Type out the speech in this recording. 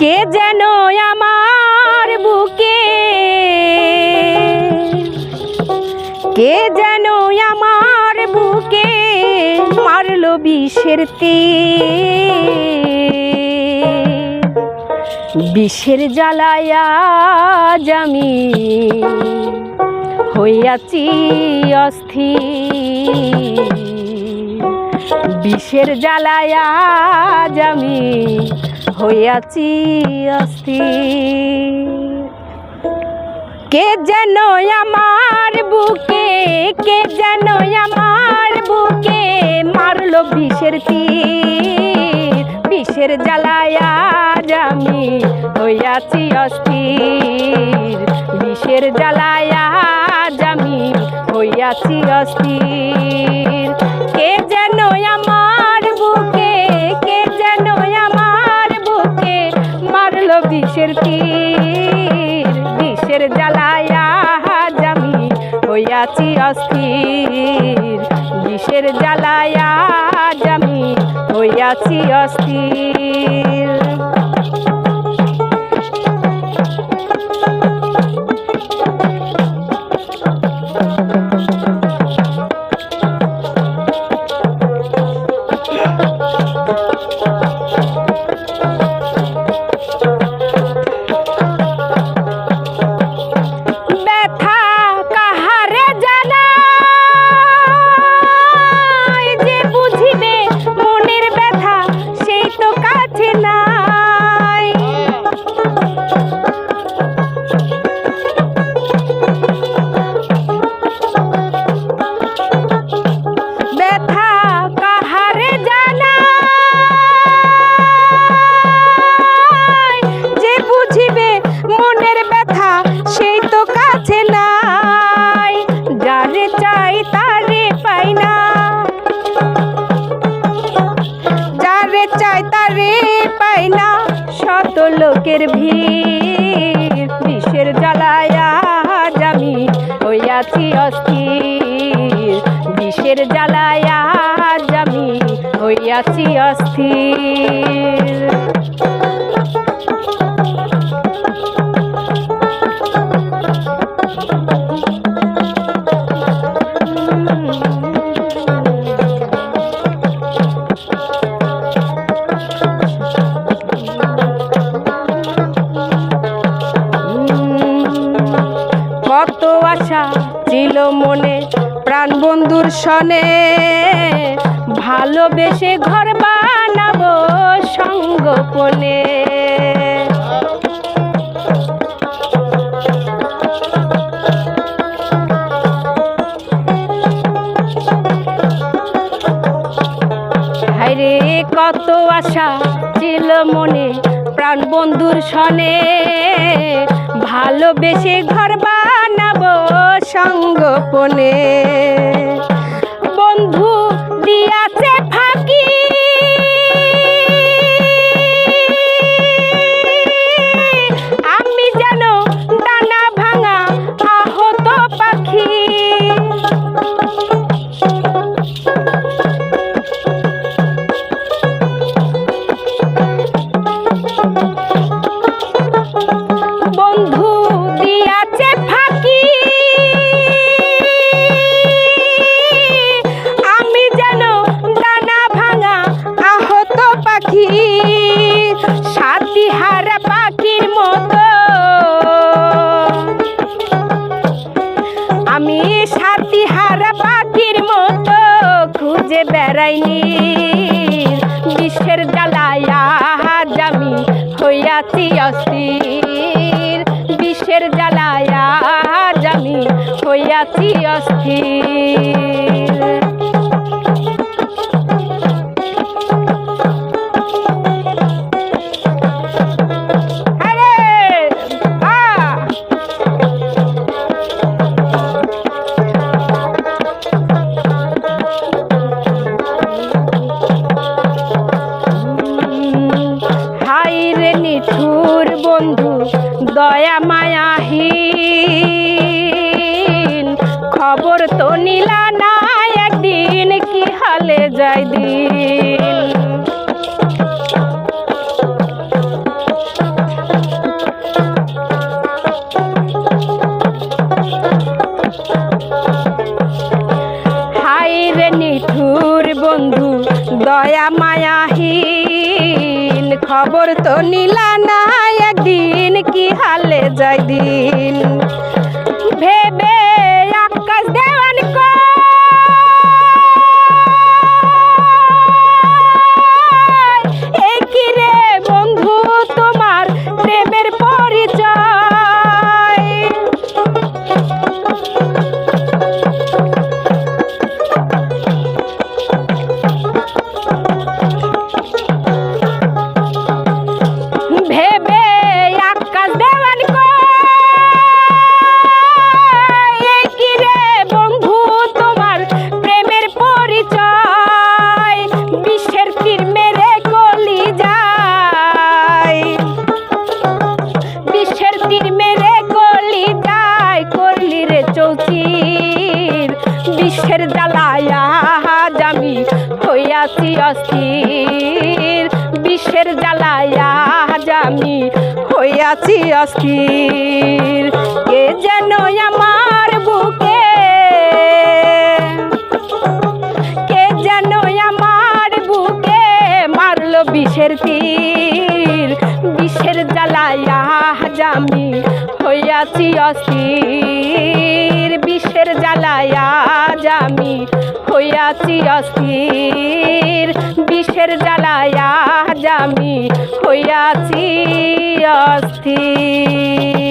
কে যেন আমার বুকে? কে যেন আমার বুকে মারলো বিষের বিষের জ্বালায়া জামি হইয়াছি অস্থির। বিষের জ্বালায়া জামি হইয়াছি অস্থির। কে যেন আমার বুকে, কে যেন আমার বুকে মারলো বিষের তীর। বিষের জ্বালায়া জামি হইয়াছি অস্থির। বিষের জ্বালায়া জামি হইয়াছি অস্থির। তীর বিষের জ্বালায়া জামি হইয়াছি অস্থির। বিষের জ্বালায়া জামি হইয়াছি অস্থির। লোকের ভিড় জ্বালায়া জামি হইয়াছি অস্থির। বিষের জ্বালায়া জামি হইয়াছি অস্থির। মনে প্রাণ বন্ধুর সনে ভালোবেসে ঘর বানাবো সঙ্গোপনে হায়রে, কত আশা ছিল মনে প্রাণ বন্ধুর সনে ভালোবেসে ঘর বানাবো সঙ্গোপনে। হইয়াছি অস্থির বিশ্বের জ্বালায়া জামি হইয়াছি অস্থির। যায় দিন। হাই নিঠুর বন্ধু, দয়া মায়াহীন। খবর তো নিলা না একদিন, কি হালে যায় দিন। ভেবে হইয়াছি অস্থির বিশ্বের জ্বালায়া জামি হইয়াছি অস্থির। কে যেন আমার বুকে, কে যেন আমার বুকে মারলো বিষের তীর। বিষের জ্বালায়া জামি হইয়াছি অস্থির। অস্থির বিষের জ্বালায়া জামি হইয়াছি অস্থির।